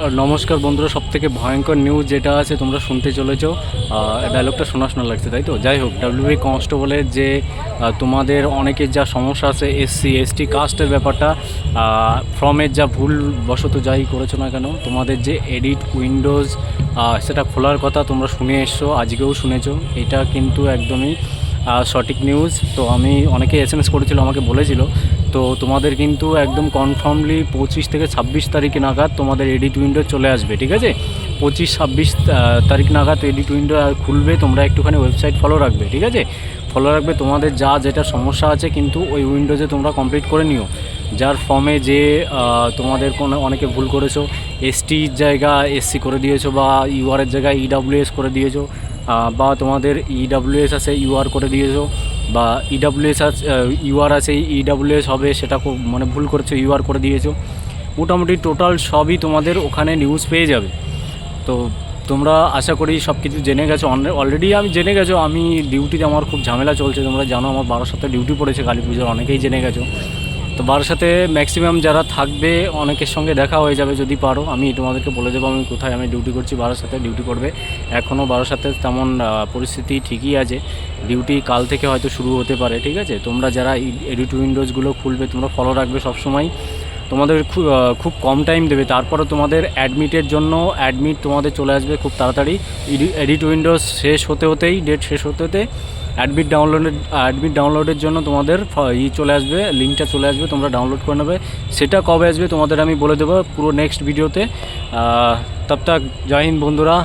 নমস্কার বন্ধুরা সব থেকে ভয়ঙ্কর নিউজ যেটা আছে তোমরা শুনতে চলেছো। ডায়লগটা শোনা শোনা লাগছে, তাই তো? যাই হোক ডাব্লিউবি কনস্টেবলের যে তোমাদের অনেকের যা সমস্যা আছে এসসি এসটি কাস্টের ব্যাপারটা ফর্মের যা ভুল বশত যাই করেছ না কেন, তোমাদের যে এডিট উইন্ডোজ সেটা খোলার কথা তোমরা শুনে এসছো, আজকেও শুনেছো। এটা কিন্তু একদমই সঠিক নিউজ তো আমি অনেকে এস এম এস করেছিল, আমাকে বলেছিল। তো তোমাদের কিন্তু একদম কনফার্মলি পঁচিশ থেকে ছাব্বিশ তারিখ নাগাদ তোমাদের এডিট উইন্ডো চলে আসবে, ঠিক আছে? পঁচিশ, ছাব্বিশ তারিখ নাগাদ এডিট উইন্ডো খুলবে, তোমরা একটুখানি ওয়েবসাইট ফলো রাখবে, ঠিক আছে? ফলো রাখবে, তোমাদের যা যেটা সমস্যা আছে কিন্তু ওই উইন্ডোজে তোমরা কমপ্লিট করে নিও। যার ফর্মে যে তোমাদের কোনো, অনেকে ভুল করেছ এসটির জায়গা এসসি করে দিয়েছ বা ইউআরের জায়গায় ইডাব্লিউএস করে দিয়েছ বা তোমাদের ইডাব্লিউএস আছে ইউআর করে দিয়েছ, বা ইডাব্লিউএস আছে ইউআর আছে ইডাব্লিউএস হবে, সেটা খুব মানে ভুল করেছ ইউআর করে দিয়েছ, মোটামুটি টোটাল সবই তোমাদের ওখানে নিউজ পেয়ে যাবে। তো তোমরা আশা করি সব কিছু জেনে গেছো অলরেডি আমি জেনে গেছো, আমি ডিউটিতে আমার খুব ঝামেলা চলছে, তোমরা জানো আমার বারোর সাথে ডিউটি পড়েছে, কালী পুজোর অনেকেই জেনে গেছো। তো বারোর সাথে ম্যাক্সিমাম যারা থাকবে, অনেকের সঙ্গে দেখা হয়ে যাবে যদি পারো। আমি তোমাদেরকে বলে দেবো, আমি কোথায়, আমি ডিউটি করছি, বারোর সাথে ডিউটি করবে। এখনও বারোর সাথে তেমন পরিস্থিতি ঠিকই আছে। ডিউটি কাল থেকে হয়তো শুরু হতে পারে, ঠিক আছে? তোমরা যারা এডিট উইন্ডোজগুলো খুলবে, তোমরা ফলো রাখবে সবসময়। তোমাদের খুব খুব কম টাইম দেবে। তারপরে তোমাদের অ্যাডমিটের জন্য অ্যাডমিট তোমাদের চলে আসবে খুব তাড়াতাড়ি। এডিট উইন্ডোজ শেষ হতে হতেই ডেট শেষ হতে হতে অ্যাডমিট ডাউনলোডের অ্যাডমিট ডাউনলোডের জন্য তোমাদের ই চলে আসবে লিঙ্কটা চলে আসবে, তোমরা ডাউনলোড করে নেবে। সেটা কবে আসবে তোমাদের আমি বলে দেবো পুরো নেক্সট ভিডিওতে তব জয় হিন্দ বন্ধুরা।